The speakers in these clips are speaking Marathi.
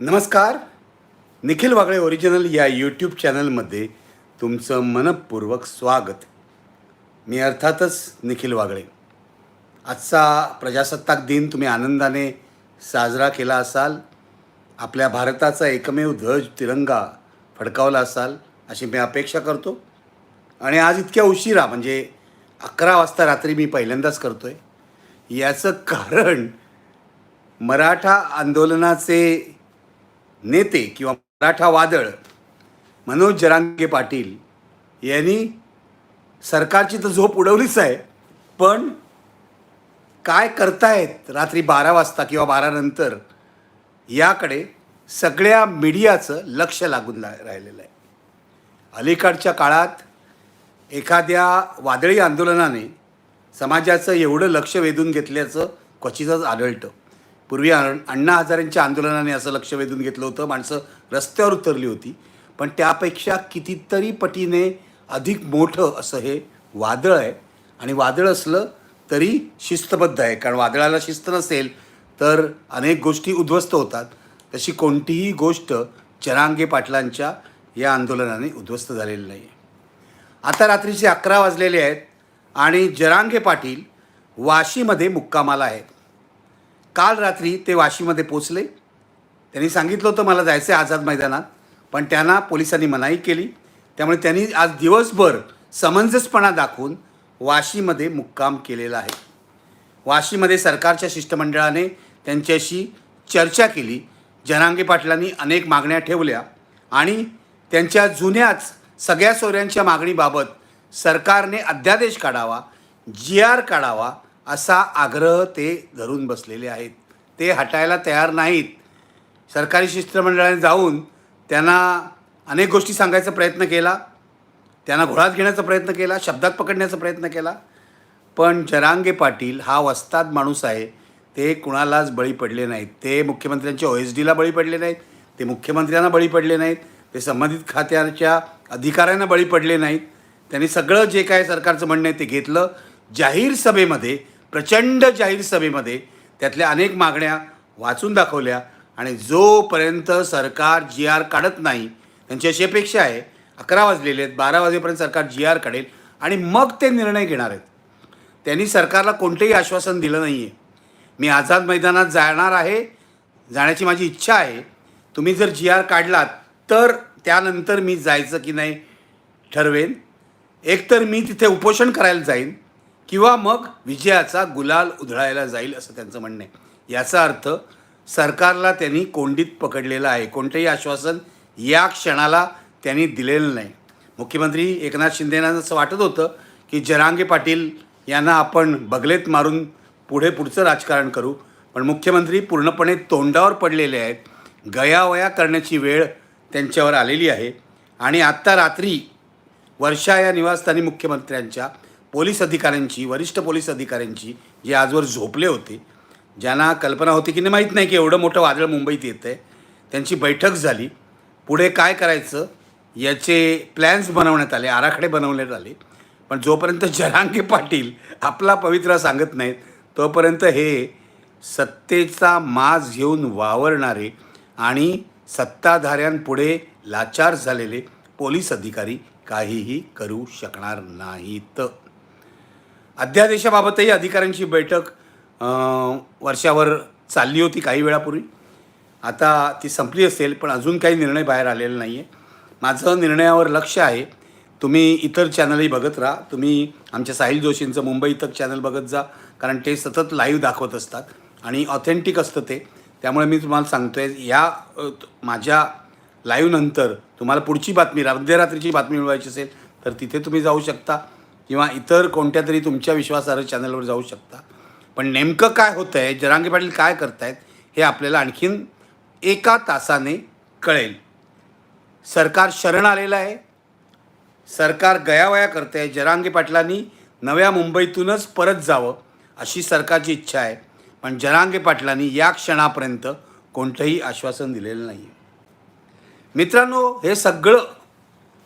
नमस्कार. निखिल वागळे ओरिजिनल या यूट्यूब चॅनलमध्ये तुमचं मनपूर्वक स्वागत. मी अर्थातच निखिल वागळे. आजचा प्रजासत्ताक दिन तुम्ही आनंदाने साजरा केला असाल. आपल्या भारताचा एकमेव ध्वज तिरंगा फडकावला असाल अशी मी अपेक्षा करतो. आणि आज इतक्या उशिरा म्हणजे अकरा वाजता रात्री मी पहिल्यांदाच करतो आहे याचं कारण मराठा आंदोलनाचे नेते किंवा मराठा वादळ मनोज जरांगे पाटील यांनी सरकारची तर झोप उडवलीच आहे. पण काय करतायत रात्री बारा वाजता किंवा बारानंतर याकडे सगळ्या मीडियाचं लक्ष लागून ला राहिलेलं आहे. अलीकडच्या काळात एखाद्या वादळी आंदोलनाने समाजाचं एवढं लक्ष वेधून घेतल्याचं क्वचितच आढळतं. पूर्वी अण्णा हजारेंच्या आंदोलनाने असं लक्ष वेधून घेतलं होतं. माणसं रस्त्यावर उतरली होती. पण त्यापेक्षा कितीतरी पटीने अधिक मोठं असं हे वादळ आहे. आणि वादळ असलं तरी शिस्तबद्ध आहे. कारण वादळाला शिस्त नसेल तर अनेक गोष्टी उद्ध्वस्त होतात. तशी कोणतीही गोष्ट चरांगे पाटलांच्या या आंदोलनाने उद्ध्वस्त झालेली नाही आहे आता रात्रीचे अकरा वाजलेले आहेत आणि जरांगे पाटील वाशीमध्ये मुक्कामाला आहेत. काल रात्री ते वाशीमध्ये पोचले त्यांनी सांगितलं होतं मला जायचं आहे आझाद मैदानात पण त्यांना पोलिसांनी मनाई केली. त्यामुळे त्यांनी आज दिवसभर समंजसपणा दाखवून वाशीमध्ये मुक्काम केलेला आहे. वाशीमध्ये सरकारच्या शिष्टमंडळाने त्यांच्याशी चर्चा केली. जनांगे पाटलांनी अनेक मागण्या ठेवल्या आणि त्यांच्या जुन्याच सगळ्या सोयऱ्यांच्या मागणीबाबत सरकारने अध्यादेश काढावा जी आर काढावा असा आग्रह ते धरून बसलेले आहेत. ते हटायला तयार नाहीत. सरकारी शिष्टमंडळाने जाऊन त्यांना अनेक गोष्टी सांगायचा प्रयत्न केला. त्यांना घोळात घेण्याचा प्रयत्न केला शब्दात पकडण्याचा प्रयत्न केला. पण जरांगे पाटील हा वस्ताद माणूस आहे. ते कुणालाच बळी पडले नाहीत. ते मुख्यमंत्र्यांच्या ओ एस डीला बळी पडले नाहीत. ते मुख्यमंत्र्यांना बळी पडले नाहीत. ते संबंधित खात्याच्या अधिकाऱ्यांना बळी पडले नाहीत. त्यांनी सगळं जे काय सरकारचं म्हणणं आहे ते घेतलं. जाहीर सभेमध्ये प्रचंड जाहीर सभेमध्ये त्यातल्या अनेक मागण्या वाचून दाखवल्या आणि जोपर्यंत सरकार जी आर काढत नाही त्यांची अशी अपेक्षा आहे अकरा वाजलेले आहेत बारा वाजेपर्यंत सरकार जी आर काढेल आणि मग ते निर्णय घेणार आहेत. त्यांनी सरकारला कोणतेही आश्वासन दिलं नाही आहे मी आझाद मैदानात जाणार आहे जाण्याची माझी इच्छा आहे. तुम्ही जर जी आर काढलात तर त्यानंतर मी जायचं की नाही ठरवेन. एकतर मी तिथे उपोषण करायला जाईन किंवा मग विजयाचा गुलाल उधळायला जाईल असं त्यांचं म्हणणं आहे. याचा अर्थ सरकारला त्यांनी कोंडीत पकडलेलं आहे. कोणतंही आश्वासन या क्षणाला त्यांनी दिलेलं नाही. मुख्यमंत्री एकनाथ शिंदेना असं वाटत होतं की जरांगे पाटील यांना आपण बगलेत मारून पुढे पुढचं राजकारण करू पण मुख्यमंत्री पूर्णपणे तोंडावर पडलेले आहेत. गयावया करण्याची वेळ त्यांच्यावर आलेली आहे. आणि आत्ता रात्री वर्षा या निवासस्थानी मुख्यमंत्र्यांच्या पोलीस अधिकाऱ्यांची वरिष्ठ पोलीस अधिकाऱ्यांची जे आजवर झोपले होते ज्यांना कल्पना होती की नाही माहीत नाही की एवढं मोठं वादळ मुंबईत येतं आहे त्यांची बैठक झाली. पुढे काय करायचं? याचे प्लॅन्स बनवण्यात आले आराखडे बनवण्यात आले. पण जोपर्यंत जरांगे पाटील आपला पवित्रा सांगत नाहीत तोपर्यंत हे सत्तेचा माज घेऊन वावरणारे आणि सत्ताधाऱ्यांपुढे लाचार झालेले पोलीस अधिकारी काहीही करू शकणार नाहीत. अध्यादेशाबाबतही अधिकाऱ्यांची बैठक वर्षावर चालली होती काही वेळापूर्वी. आता ती संपली असेल पण अजून काही निर्णय बाहेर आलेला नाही आहे माझं निर्णयावर लक्ष आहे. तुम्ही इतर चॅनलही बघत राहा. तुम्ही आमच्या साहिल जोशींचं मुंबई तक चॅनल बघत जा कारण ते सतत लाईव्ह दाखवत असतात आणि ऑथेंटिक असतं ते. त्यामुळे मी तुम्हाला सांगतो आहे या माझ्या लाईव्हनंतर तुम्हाला पुढची बातमी मध्यरात्रीची बातमी मिळवायची असेल तर तिथे तुम्ही जाऊ शकता. किंवा इतर कोणत्या तरी तुमच्या विश्वासार्ह चॅनलवर जाऊ शकता. पण नेमकं काय होतं आहे जरांगे पाटील काय करतायत हे आपल्याला आणखीन एका तासाने कळेल. सरकार शरण आलेलं आहे. सरकार गयावया करते आहे जरांगे पाटलांनी नव्या मुंबईतूनच परत जावं अशी सरकारची इच्छा आहे. पण जरांगे पाटलांनी या क्षणापर्यंत कोणतंही आश्वासन दिलेलं नाही आहे मित्रांनो हे सगळं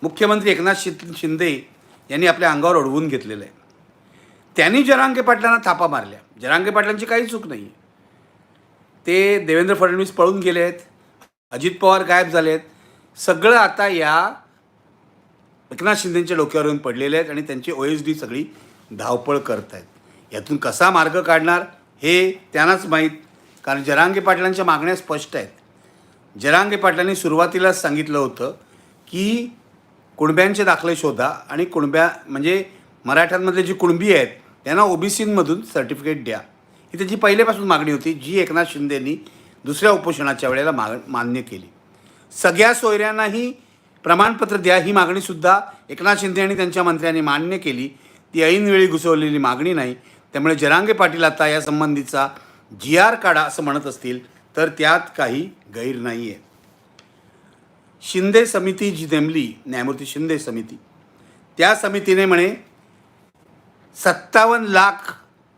मुख्यमंत्री एकनाथ शि शिंदे यांनी आपल्या अंगावर ओढवून घेतलेलं आहे. त्यांनी जरांगे पाटलांना थापा मारल्या. जरांगे पाटलांची काही चूक नाही. आहे ते देवेंद्र फडणवीस पळून गेले आहेत. अजित पवार गायब झाले आहेत सगळं आता या एकनाथ शिंदेच्या डोक्यावर येऊन पडलेले आहेत आणि त्यांची ओ एस डी सगळी धावपळ करत आहेत यातून कसा मार्ग काढणार हे त्यांनाच माहीत. कारण जरांगे पाटलांच्या मागण्या स्पष्ट आहेत. जरांगे पाटलांनी सुरुवातीलाच सांगितलं होतं की कुणब्यांचे दाखले शोधा आणि कुणब्या म्हणजे मराठ्यांमधले जी कुणबी आहेत त्यांना ओबीसीमधून सर्टिफिकेट द्या. ही त्याची पहिल्यापासून मागणी होती जी एकनाथ शिंदेनी दुसऱ्या उपोषणाच्या वेळेला माग मान्य केली. सगळ्या सोयऱ्यांनाही प्रमाणपत्र द्या ही मागणीसुद्धा एकनाथ शिंदे आणि त्यांच्या मंत्र्यांनी मान्य केली. ती ऐनवेळी घुसवलेली मागणी नाही. त्यामुळे जरांगे पाटील आता या संबंधीचा जी आर काढा असं म्हणत असतील तर त्यात काही गैर नाही आहे शिंदे समिती जी नेमली न्यायमूर्ती शिंदे समिती. त्या समितीने म्हणे सत्तावन्न लाख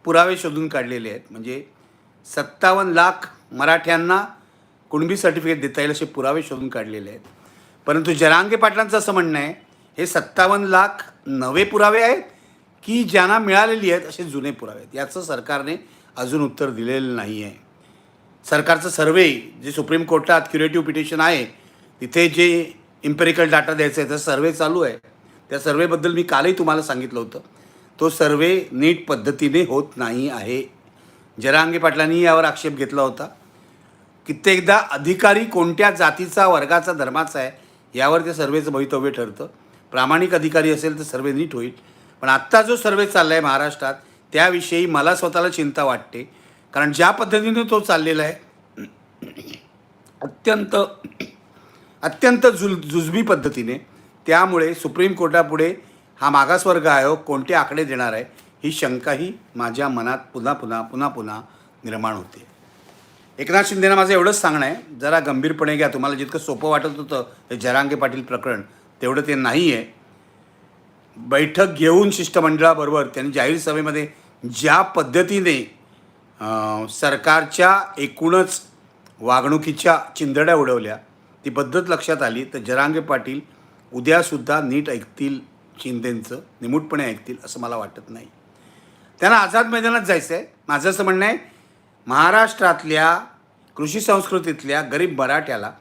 पुरावे शोधून काढलेले आहेत. म्हणजे सत्तावन्न लाख मराठ्यांना कुणबी सर्टिफिकेट देता येईल असे पुरावे शोधून काढलेले आहेत. परंतु जरांगे पाटलांचं असं म्हणणं आहे हे सत्तावन्न लाख नवे पुरावे आहेत की ज्यांना मिळालेली आहेत असे जुने पुरावे आहेत. याचं सरकारने अजून उत्तर दिलेलं नाही आहे सरकारचं सर्वे जे सुप्रीम कोर्टात क्युरेटिव्ह पिटिशन आहे तिथे जे इम्पेरिकल डाटा द्यायचा आहे त्याचा सर्वे चालू आहे. त्या सर्वेबद्दल मी कालही तुम्हाला सांगितलं होतं. तो सर्वे नीट पद्धतीने होत नाही आहे. जरांगे पाटलांनी यावर आक्षेप घेतला होता. कित्येकदा अधिकारी कोणत्या जातीचा वर्गाचा धर्माचा आहे यावर ते सर्वेचं भवितव्य ठरतं. प्रामाणिक अधिकारी असेल तर सर्वे नीट होईल. पण आत्ता जो सर्वे चालला आहे महाराष्ट्रात त्याविषयी मला स्वतःला चिंता वाटते. कारण ज्या पद्धतीने तो चाललेला आहे अत्यंत अत्यंत जुल जुजबी पद्धतीने. त्यामुळे सुप्रीम कोर्टापुढे हा मागासवर्ग आयोग कोणते आकडे देणार आहे ही शंकाही माझ्या मनात पुन्हा पुन्हा पुन्हा पुन्हा निर्माण होते. एकनाथ शिंदेना माझं एवढंच सांगणं आहे जरा गंभीरपणे घ्या. तुम्हाला जितकं सोपं वाटत होतं हे जरांगे पाटील प्रकरण तेवढं ते नाही आहे बैठक घेऊन शिष्टमंडळाबरोबर त्यांनी जाहीर सभेमध्ये ज्या पद्धतीने सरकारच्या एकूणच वागणुकीच्या चिंदड्या उडवल्या ती पद्धत लक्षात आली तर जरांगे पाटील उद्यासुद्धा नीट ऐकतील शिंदेंचं निमूटपणे ऐकतील असं मला वाटत नाही. त्यांना आझाद मैदानात जायचं आहे माझं असं म्हणणं आहे महाराष्ट्रातल्या कृषी संस्कृतीतल्या गरीब मराठ्याला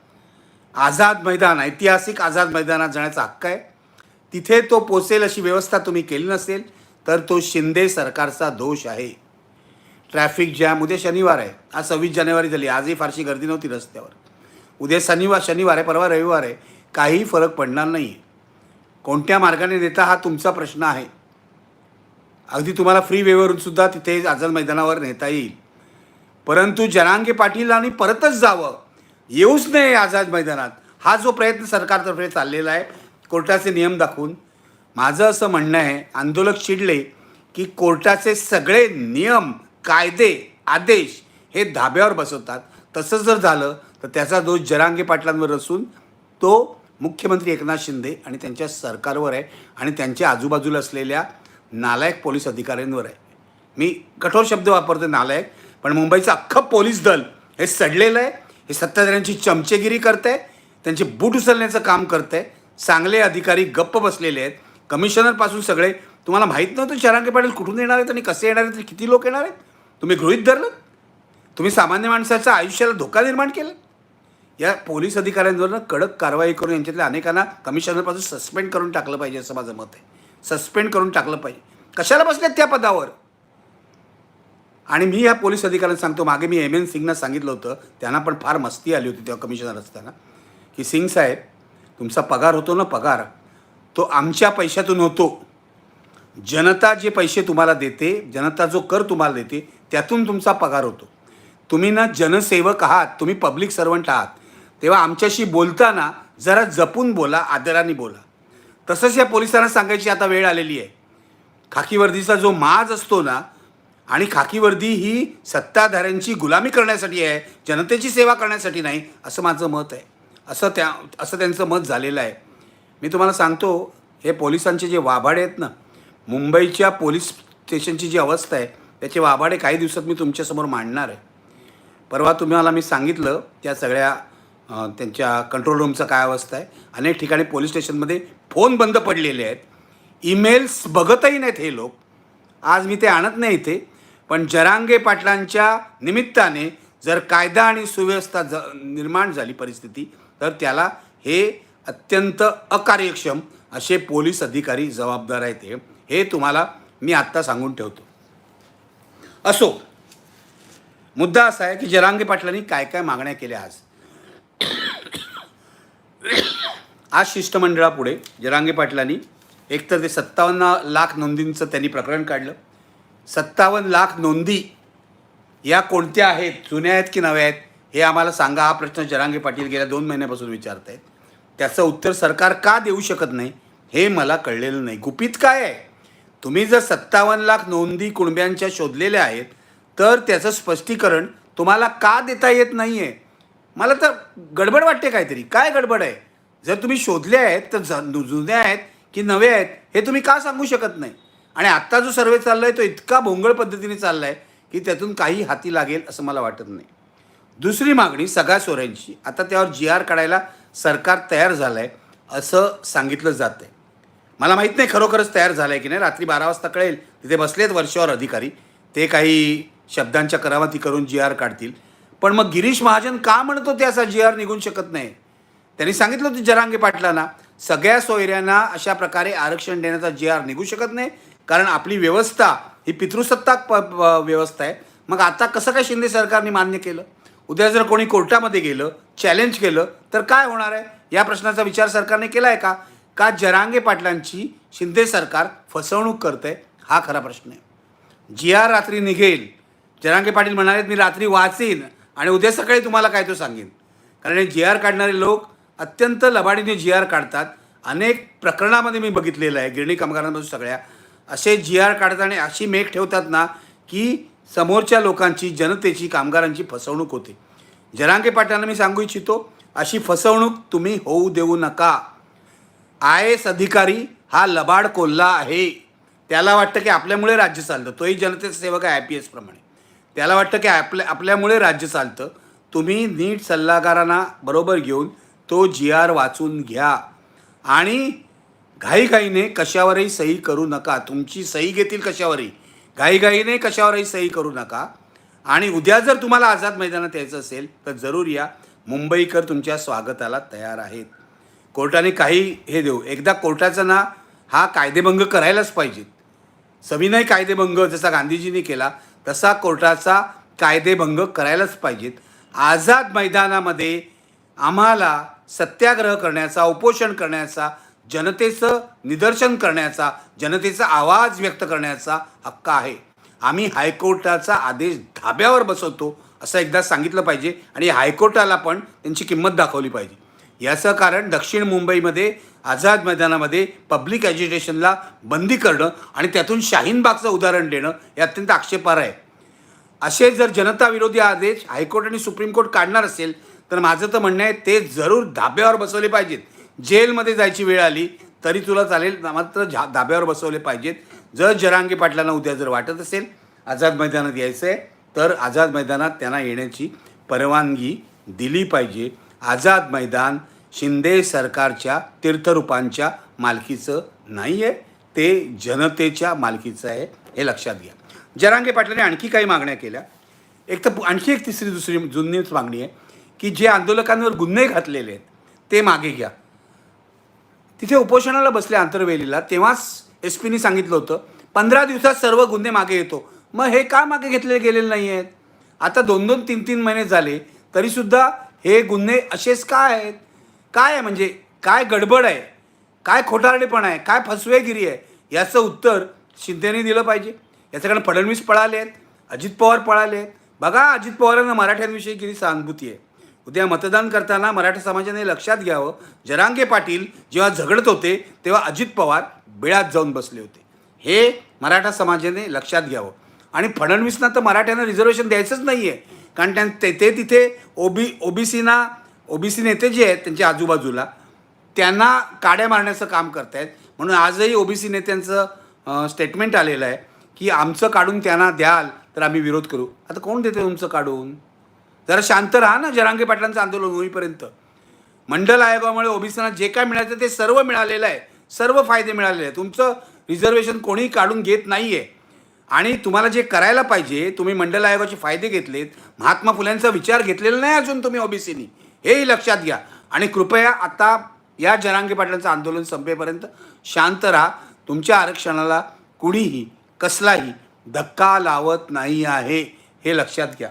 आझाद मैदान ऐतिहासिक आझाद मैदानात जाण्याचा हक्क आहे. तिथे तो पोचेल अशी व्यवस्था तुम्ही केली नसेल तर तो शिंदे सरकारचा दोष आहे. ट्रॅफिक जॅम उद्या शनिवार आहे. आज सव्वीस जानेवारी झाली. आजही फारशी गर्दी नव्हती रस्त्यावर. उद्या शनिवार शनिवार आहे परवा रविवार आहे. काहीही फरक पडणार नाही कोणत्या मार्गाने नेता हा तुमचा प्रश्न आहे? अगदी तुम्हाला फ्री वेवरून सुद्धा तिथे आझाद मैदानावर नेता येईल. परंतु जनांगे पाटीलांनी परतच जावं. येऊच नये आझाद मैदानात. हा जो प्रयत्न सरकारतर्फे चाललेला आहे कोर्टाचे नियम दाखवून. माझं असं म्हणणं आहे आंदोलक चिडले की कोर्टाचे सगळे नियम कायदे आदेश हे धाब्यावर बसवतात. तसं जर झालं तर त्याचा दोष जरांगे पाटलांवर असून तो मुख्यमंत्री एकनाथ शिंदे आणि त्यांच्या सरकारवर आहे आणि त्यांच्या आजूबाजूला असलेल्या नालायक पोलीस अधिकाऱ्यांवर आहे. मी कठोर शब्द वापरतो नालायक पण मुंबईचं अख्खं पोलीस दल हे सडलेलं आहे. हे सत्ताधाऱ्यांची चमचेगिरी करत आहे त्यांचे बूट उचलण्याचं काम करत आहे चांगले अधिकारी गप्प बसलेले आहेत. कमिशनरपासून सगळे तुम्हाला माहीत नव्हतं शरांगे पाटील कुठून येणार आहेत आणि कसे येणार आहेत किती लोक येणार आहेत? तुम्ही गृहित धरलं? तुम्ही सामान्य माणसाच्या आयुष्याला धोका निर्माण केला? या पोलीस अधिकाऱ्यांवर कडक कारवाई करून यांच्यातल्या अनेकांना कमिशनरपासून सस्पेंड करून टाकलं पाहिजे असं माझं मत आहे. सस्पेंड करून टाकलं पाहिजे. कशाला बसलेत त्या पदावर? आणि मी या पोलीस अधिकाऱ्यांना सांगतो मागे मी एम एन सिंगना सांगितलं होतं त्यांना पण फार मस्ती आली होती तेव्हा कमिशनर असताना की सिंग साहेब तुमचा पगार होतो ना पगार तो आमच्या पैशातून होतो. जनता जे पैसे तुम्हाला देते जनता जो कर तुम्हाला देते त्यातून तुमचा पगार होतो. तुम्ही ना जनसेवक आहात तुम्ही पब्लिक सर्वंट आहात. तेव्हा आमच्याशी बोलताना जरा जपून बोला आदराने बोला. तसंच या पोलिसांना सांगायची आता वेळ आलेली आहे. खाकी वर्दीचा जो माज असतो ना आणि खाकी वर्दी ही सत्ताधाऱ्यांची गुलामी करण्यासाठी आहे जनतेची सेवा करण्यासाठी नाही असं माझं मत आहे. असं त्या असं त्यांचं मत झालेलं आहे. मी तुम्हाला सांगतो हे पोलिसांचे जे वाभाडे आहेत ना मुंबईच्या पोलीस स्टेशनची जी अवस्था आहे त्याचे वाभाडे काही दिवसात मी तुमच्यासमोर मांडणार आहे. परवा तुम्हाला मी सांगितलं त्या सगळ्या त्यांच्या कंट्रोल रूमचं काय अवस्था आहे? अनेक ठिकाणी पोलीस स्टेशनमध्ये फोन बंद पडलेले आहेत. ईमेल्स बघतही नाहीत हे लोक. आज मी ते आणत नाही इथे पण जरांगे पाटलांच्या निमित्ताने जर कायदा आणि सुव्यवस्था ज निर्माण झाली परिस्थिती तर त्याला हे अत्यंत अकार्यक्षम असे पोलीस अधिकारी जबाबदार आहेत हे. तुम्हाला मी आत्ता सांगून ठेवतो. असो मुद्दा असा आहे की जरांगे पाटलांनी काय काय मागण्या केल्या आज? आज शिष्टमंडळापुढे जरांगे पाटलांनी एकतर ते सत्तावन्न लाख नोंदींचं त्यांनी प्रकरण काढलं. सत्तावन्न लाख नोंदी या कोणत्या आहेत जुन्या आहेत की नव्या आहेत हे आम्हाला सांगा. हा प्रश्न जरांगे पाटील गेल्या दोन महिन्यापासून विचारत आहेत त्याचं उत्तर सरकार का देऊ शकत नाही हे मला कळलेलं नाही. गुपित काय आहे? तुम्ही जर सत्तावन्न लाख नोंदी कुणब्यांच्या शोधलेल्या आहेत तर त्याचं स्पष्टीकरण तुम्हाला का देता येत नाही आहे मला तर गडबड वाटते काहीतरी. काय गडबड आहे? जर तुम्ही शोधले आहेत तर जुने जुन्या आहेत की नवे आहेत हे तुम्ही का सांगू शकत नाही? आणि आत्ता जो सर्वे चालला आहे तो इतका भोंगळ पद्धतीने चालला आहे की त्यातून काही हाती लागेल असं मला वाटत नाही. दुसरी मागणी सगळ्या सोऱ्यांची आता त्यावर जी आर काढायला सरकार तयार झालं आहे असं सांगितलं जातं आहे मला माहीत नाही खरोखरच तयार झालं आहे की नाही. रात्री बारा वाजता कळेल. तिथे बसलेत वर्षावर अधिकारी. ते काही शब्दांच्या करामती करून जी आर काढतील. पण मग गिरीश महाजन का म्हणतो ते असा जी आर निघून शकत नाही? त्यांनी सांगितलं होतं जरांगे पाटलांना सगळ्या सोयऱ्यांना अशा प्रकारे आरक्षण देण्याचा जी आर निघू शकत नाही कारण आपली व्यवस्था ही पितृसत्ताक प व्यवस्था आहे. मग आता कसं काय शिंदे सरकारने मान्य केलं? उद्या जर कोणी कोर्टामध्ये गेलं चॅलेंज केलं तर काय होणार आहे? या प्रश्नाचा विचार सरकारने केला आहे का? का जरांगे पाटलांची शिंदे सरकार फसवणूक करते हा खरा प्रश्न आहे. जी आर रात्री निघेल. जरांगे पाटील म्हणाले मी रात्री वाचेन. आणि उद्या सकाळी तुम्हाला काय तो सांगेन. कारण हे जी आर काढणारे लोक अत्यंत लबाडीने जी आर काढतात. अनेक प्रकरणामध्ये मी बघितलेलं आहे गिरणी कामगारांपासून सगळ्या. असे जी आर काढताना अशी मेघ ठेवतात ना की समोरच्या लोकांची जनतेची कामगारांची फसवणूक होते. जरांगे पाटलांना मी सांगू इच्छितो अशी फसवणूक तुम्ही होऊ देऊ नका. आय एस अधिकारी हा लबाड कोल्हा आहे. त्याला वाटतं की आपल्यामुळे राज्य चालतं. तोही जनतेचा सेवक आहे आय पी एसप्रमाणे त्याला वाटतं की आपल्या आपल्यामुळे राज्य चालतं. तुम्ही नीट सल्लागारांना बरोबर घेऊन तो जी आर वाचून घ्या. आणि घाईघाईने कशावरही सही करू नका. तुमची सही घेतील कशावरही. घाईघाईने कशावरही सही करू नका. आणि उद्या जर तुम्हाला आझाद मैदानात यायचं असेल तर जरूर या. मुंबईकर तुमच्या स्वागताला तयार आहेत. कोर्टाने काही हे देऊ. एकदा कोर्टाचा ना हा कायदेभंग करायलाच पाहिजेत. सविनय कायदेभंग जसा गांधीजींनी केला तसा कोर्टाचा कायदेभंग करायलाच पाहिजेत. आझाद मैदानामध्ये आम्हाला सत्याग्रह करण्याचा उपोषण करण्याचा जनतेचं निदर्शन करण्याचा जनतेचा आवाज व्यक्त करण्याचा हक्क आहे. आम्ही हायकोर्टाचा आदेश धाब्यावर बसवतो असं एकदा सांगितलं पाहिजे आणि हायकोर्टाला पण त्यांची किंमत दाखवली पाहिजे. याचं कारण दक्षिण मुंबईमध्ये आझाद मैदानामध्ये पब्लिक ॲज्युटेशनला बंदी करणं आणि त्यातून शाहीनबागचं उदाहरण देणं हे अत्यंत आक्षेपार्ह आहे. असे जर जनता विरोधी आदेश हायकोर्ट आणि सुप्रीम कोर्ट काढणार असेल तर माझं तर म्हणणं आहे ते जरूर धाब्यावर बसवले पाहिजेत. जेलमध्ये जायची वेळ आली तरी तुला चालेल मात्र झा धाब्यावर बसवले पाहिजेत. जर जरांगे पाटलांना उद्या जर वाटत असेल आझाद मैदानात यायचं आहे तर आझाद मैदानात त्यांना येण्याची परवानगी दिली पाहिजे. आझाद मैदान शिंदे सरकारच्या तीर्थरूपांच्या मालकीचं नाही आहे ते जनतेच्या मालकीचं आहे हे लक्षात घ्या. जरांगे पाटलाने आणखी काही मागण्या केल्या. एक तर आणखी एक तिसरी दुसरी जुनीच मागणी आहे की जे आंदोलकांवर गुन्हे घातलेले आहेत ते मागे घ्या. तिथे उपोषणाला बसले आंतरवेलीला तेव्हाच एस पीनी सांगितलं होतं पंधरा दिवसात सर्व गुन्हे मागे येतो. मग हे का मागे घेतले गेलेले नाही आहेत आता दोन दोन तीन तीन महिने झाले तरीसुद्धा हे गुन्हे असेच काय आहेत? काय आहे म्हणजे? काय गडबड आहे? काय खोटारडेपण आहे? काय फसवेगिरी आहे? याचं उत्तर शिंदेने दिलं पाहिजे. याच्याकडे फडणवीस पळाले आहेत अजित पवार पळाले आहेत. बघा अजित पवारांना मराठ्यांविषयी किती सहानुभूती आहे. उद्या मतदान करताना मराठा समाजाने लक्षात घ्यावं. जरांगे पाटील जेव्हा झगडत होते तेव्हा अजित पवार बिळात जाऊन बसले होते. हे मराठा समाजाने लक्षात घ्यावं. आणि फडणवीसना तर मराठ्यांना रिझर्वेशन द्यायचंच नाही आहे कारण त्यां ते ते तिथे ओबी ओबीसीना ओबीसी नेते जे आहेत त्यांच्या आजूबाजूला त्यांना काड्या मारण्याचं काम करतायत. म्हणून आजही ओबीसी नेत्यांचं स्टेटमेंट आलेलं आहे की आमचं काढून त्यांना द्याल तर आम्ही विरोध करू. आता कोण देते तुमचं काढून? जरा शांत राहा ना जरांगे पाटलांचं आंदोलन होईपर्यंत. मंडल आयोगामुळे ओबीसीना जे काय मिळायचं ते सर्व मिळालेलं आहे. सर्व फायदे मिळालेले आहेत. तुमचं रिझर्वेशन कोणीही काढून घेत नाही आहे आणि तुम्हाला जे करायला पाहिजे तुम्ही मंडल आयोगाचे फायदे घेतलेत. महात्मा फुल्यांचा विचार घेतलेला नाही अजून तुम्ही ओबीसीनी. हेही लक्षात घ्या. आणि कृपया आता या जरांगे पाटलांचं आंदोलन संपेपर्यंत शांत राहा. तुमच्या आरक्षणाला कुणीही कसलाही धक्का लावत नाही आहे हे लक्षात घ्या.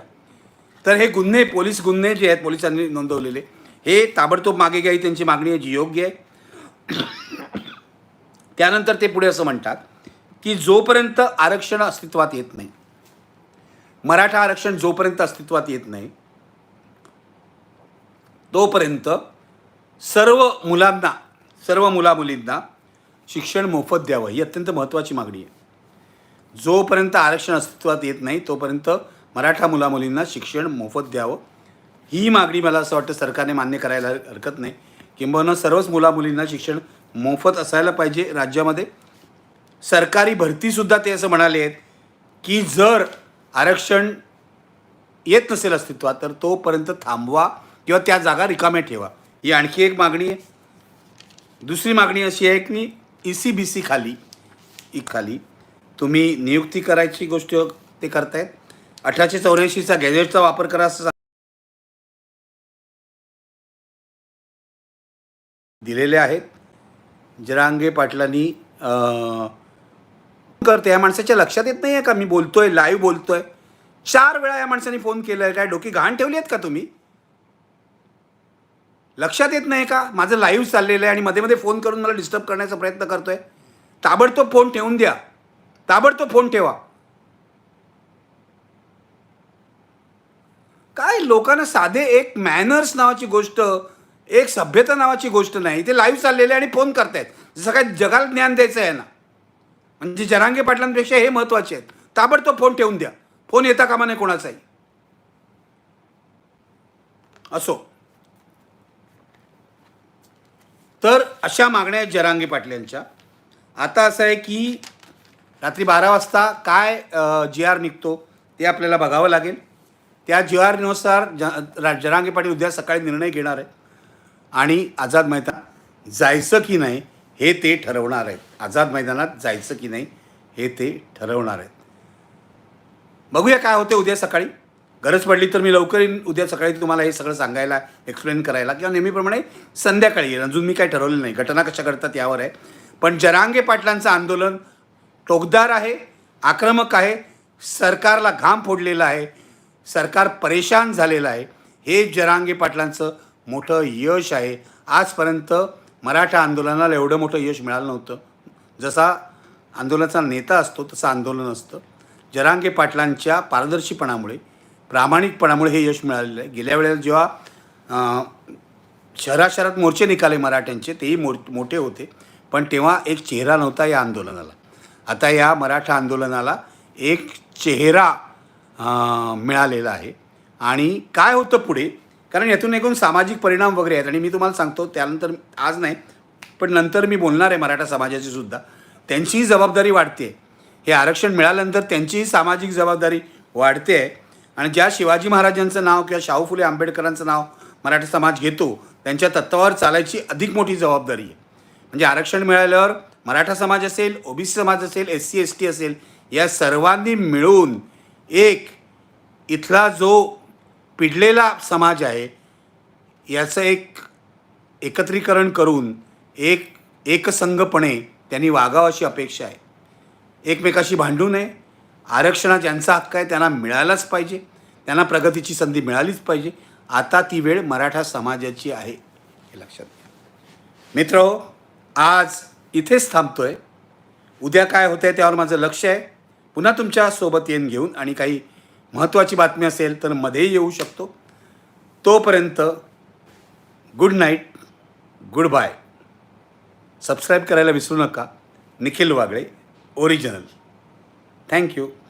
तर हे गुन्हे पोलीस गुन्हे जे आहेत पोलिसांनी नोंदवलेले हे ताबडतोब मागे घ्या ही त्यांची मागणी आहे जी योग्य आहे. त्यानंतर ते पुढे असं म्हणतात की जोपर्यंत आरक्षण अस्तित्वात येत नाही मराठा आरक्षण जोपर्यंत अस्तित्वात येत नाही तोपर्यंत सर्व मुलांना सर्व मुलामुलींना शिक्षण मोफत द्यावं ही अत्यंत महत्त्वाची मागणी आहे. जोपर्यंत आरक्षण अस्तित्वात येत नाही तोपर्यंत मराठा मुलामुलींना शिक्षण मोफत द्यावं. ही मागणी मला असं वाटतं सरकारने मान्य करायला हरकत नाही. किंबहुना सर्वच मुलामुलींना शिक्षण मोफत असायला पाहिजे राज्यामध्ये. सरकारी भरतीसुद्धा ते असं म्हणाले आहेत की जर आरक्षण येत नसेल अस्तित्वात तर तोपर्यंत थांबवा. किंवा त्या जागा रिकाम्या ठेवा. ही आणखी एक मागणी आहे. दुसरी मागणी अशी आहे की ई सी बी सी खाली ई खाली. तुम्ही नियुक्ती करायची गोष्ट ते करतायत. अठराशे चौऱ्याऐंशीचा गॅजेटचा वापर करा असं दिलेले आहेत. जरांगे पाटलांनी करते या माणसाच्या लक्षात येत नाही आहे का? मी बोलतोय लाईव्ह बोलतोय. चार वेळा या माणसाने फोन केला आहे काय डोकी घाण ठेवली आहेत का तुम्ही? लक्षात येत नाही का? माझं लाईव्ह चाललेलं आहे आणि मध्ये मध्ये फोन करून मला डिस्टर्ब करण्याचा प्रयत्न करतोय. ताबडतोब फोन ठेवून द्या. ताबडतोब फोन ठेवा. काय लोकांना साधे एक मॅनर्स नावाची गोष्ट एक सभ्यता नावाची गोष्ट नाही. ते लाईव्ह चाललेले आणि फोन करतायत. जसं काय जगाला ज्ञान द्यायचं आहे ना. म्हणजे जरांगे पाटलांपेक्षा हे महत्त्वाचे आहेत. ताबडतोब फोन ठेवून द्या. फोन येता कामा नाही कोणाचाही. असो. तर अशा मागण्या आहेत जरांगे पाटल्यांच्या आता असं आहे की रात्री बारा वाजता काय जी आर निघतो ते आपल्याला बघावं लागेल. त्या जी आरनुसार ज जरांगे पाटील उद्या सकाळी निर्णय घेणार आहे आणि आझाद मैदान जायचं की नाही हे ते ठरवणार आहेत. आझाद मैदानात जायचं की नाही हे ते ठरवणार आहेत. बघूया काय होते उद्या सकाळी. गरज पडली तर मी लवकर येईन. उद्या सकाळी तुम्हाला हे सगळं सांगायला एक्सप्लेन करायला किंवा नेहमीप्रमाणे संध्याकाळी येईल अजून मी काय ठरवलं नाही. घटना कशा घडतात यावर आहे. पण जरांगे पाटलांचं आंदोलन टोकदार आहे आक्रमक आहे सरकारला घाम फोडलेला आहे सरकार परेशान झालेलं आहे. हे जरांगे पाटलांचं मोठं यश आहे. आजपर्यंत मराठा आंदोलनाला एवढं मोठं यश मिळालं नव्हतं. जसा आंदोलनाचा नेता असतो तसं आंदोलन असतं. जरांगे पाटलांच्या पारदर्शीपणामुळे प्रामाणिकपणामुळे हे यश मिळालेलं आहे. गेल्या वेळेला जेव्हा अं, शहरा शहरात मोर्चे निघाले मराठ्यांचे तेही मोर मोठे होते. पण तेव्हा एक चेहरा नव्हता या आंदोलनाला. आता या मराठा आंदोलनाला एक चेहरा मिळालेला आहे. आणि काय होतं पुढे? कारण यातून एकूण सामाजिक परिणाम वगैरे आहेत. आणि मी तुम्हाला सांगतो त्यानंतर आज नाही पण नंतर मी बोलणार आहे मराठा समाजाची सुद्धा. त्यांचीही जबाबदारी वाढते हे आरक्षण मिळाल्यानंतर त्यांचीही सामाजिक जबाबदारी वाढते आहे आणि ज्या शिवाजी महाराजांचं नाव किंवा शाहू फुले आंबेडकरांचं नाव मराठा समाज घेतो त्यांच्या तत्त्वावर चालायची अधिक मोठी जबाबदारी आहे. म्हणजे आरक्षण मिळाल्यावर मराठा समाज असेल ओबीसी समाज असेल एस सी एस टी असेल या सर्वांनी मिळून एक इथला जो पिडलेला समाज आहे याचं एक एकत्रीकरण करून एक एकसंघपणे त्यांनी वागावं अशी अपेक्षा आहे. एकमेकाशी भांडू नये. आरक्षणात ज्यांचा हक्क आहे त्यांना मिळायलाच पाहिजे. त्यांना प्रगतीची संधी मिळालीच पाहिजे. आता ती वेळ मराठा समाजाची आहे हे लक्षात घ्या. मित्र हो, आज इथेच थांबतोय. उद्या काय होतं आहे त्यावर माझं लक्ष आहे. पुन्हा तुमच्यासोबत येऊन घेऊन आणि काही महत्त्वाची बातमी असेल तर मध्येही येऊ शकतो. तोपर्यंत good night good bye subscribe करायला विसरू नका. Nikhil Wagle original Thank you.